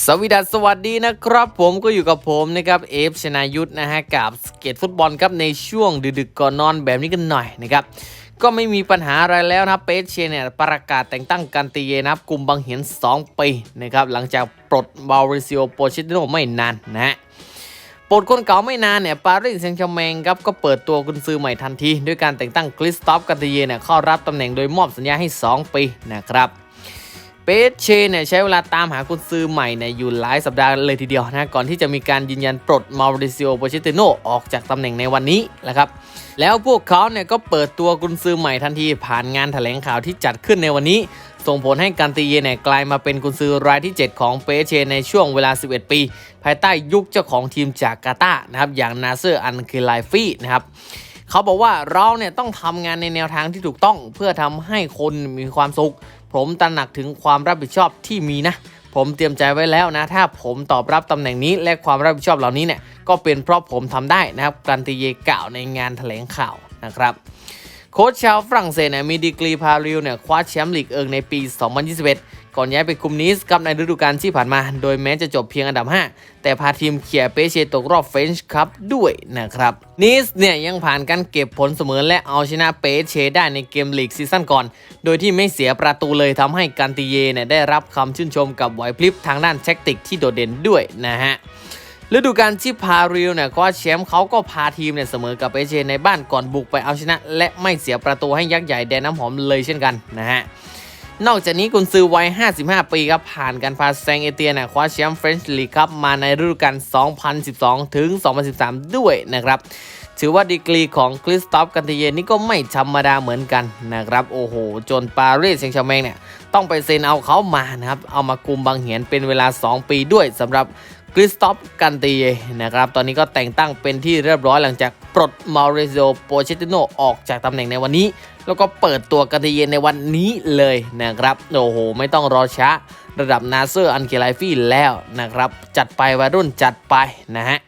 สวีดัสวัสดีนะครับ ผมก็อยู่กับผมนะครับเอฟชนายุทธนะฮะกับสเก็ตฟุตบอลครับในช่วงดึกๆก่อนนอนแบบนี้กันหน่อยนะครับก็ไม่มีปัญหาอะไรแล้วนะเปเชเนี่ยประกาศแต่งตั้งกันตีเยนะครับกลุ่มบังเหียน2ปีนะครับหลังจากปลดบาริซิโอโปเชติโนไม่นานนะฮะปลดคนเก่าไม่นานเนี่ยปารีสแซงต์แชร์แมงครับก็เปิดตัวกุนซือใหม่ทันที ด้วยการแต่งตั้งคริสตอฟกันตเยเนี่ยเข้ารับตำแหน่งโดยมอบสัญญาให้ 2 ปีนะครับ เปเชเนี่ยใช้เวลาตามหากุนซือใหม่เนี่ยอยู่หลายสัปดาห์เลยทีเดียวนะก่อนที่จะมีการยืนยันปลดมาริซิโอโปเชติโนออกจากตำแหน่งในวันนี้นะครับแล้วพวกเขาเนี่ยก็เปิดตัวกุนซือใหม่ทันทีผ่านงานแถลงข่าวที่จัดขึ้นในวันนี้ ส่งผลให้การตีเยเนี่ยกลายมาเป็นกุนซือรายที่ 7 ของเปเชในช่วงเวลา 11 ปี ภายใต้ยุคเจ้าของทีมจากกาตานะครับอย่างนาเซอร์อันคลายฟี่นะครับ เขาบอกว่าเราเนี่ยต้องทำงานในแนวทางที่ถูกต้อง เพื่อทำให้คนมีความสุข ผมตระหนักถึงความรับผิดชอบที่มีนะ ผมเตรียมใจไว้แล้วนะ ถ้าผมตอบรับตำแหน่งนี้และความรับผิดชอบเหล่านี้เนี่ยก็เป็นเพราะผมทำได้นะครับ กันติเยกล่าวในงานแถลงข่าวนะครับ โค้ชชาวฝรั่งเศสเนี่ยมีดีกรีพาริวเนี่ยคว้าแชมป์ลีกเอิงในปี 2021 ก่อนย้ายไปคุมนีสกับในฤดูกาลที่ผ่านมา โดยแม้จะจบเพียงอันดับ 5 แต่พาทีมเขี่ยเปเชตกรอบเฟนช์คัพด้วยนะครับนีสเนี่ยยังผ่านการเก็บผลเสมอและเอาชนะเปเชได้ในเกมลีกซีซั่นก่อน โดยที่ไม่เสียประตูเลยทำให้กันติเยเนี่ยได้รับคำชื่นชมกับไหวพริบทางด้านแท็กติกที่โดดเด่นด้วยนะฮะ ฤดูกาลที่พาริวเนี่ยคว้าแชมป์เขาก็พาทีมเนี่ยเสมอกับเอเชในบ้านก่อนบุกไปเอาชนะ และไม่เสียประตูให้ยักษ์ใหญ่แดนน้ำหอมเลยเช่นกันนะฮะนอกจากนี้กุนซือวัย 55 ปีครับผ่านการพาแซงเอเตียเนี่ยคว้าแชมป์เฟรนช์ลีกครับมาในฤดูกาล 2012 ถึง 2013 ด้วยนะครับ ถือว่าดีกรีของคริสตอฟกันติเยนนี่ก็ไม่ธรรมดาเหมือนกันนะครับ โอ้โห จนปารีสแซงต์แชร์แมงเนี่ย ต้องไปเซ็นเอาเขามานะครับ เอามากุมบังเหียนเป็นเวลา 2 ปีด้วยสำหรับ คริสตอฟกันตีเยนะครับ ตอนนี้ก็แต่งตั้งเป็นที่เรียบร้อยหลังจากปลดมาริโซโปเชติโนออกจากตำแหน่งในวันนี้ แล้วก็เปิดตัวกันตีเยในวันนี้เลยนะครับ โอ้โห ไม่ต้องรอช้า ระดับนาเซอร์อันเคไลฟี่แล้วนะครับ จัดไปวัยรุ่นจัดไปนะฮะ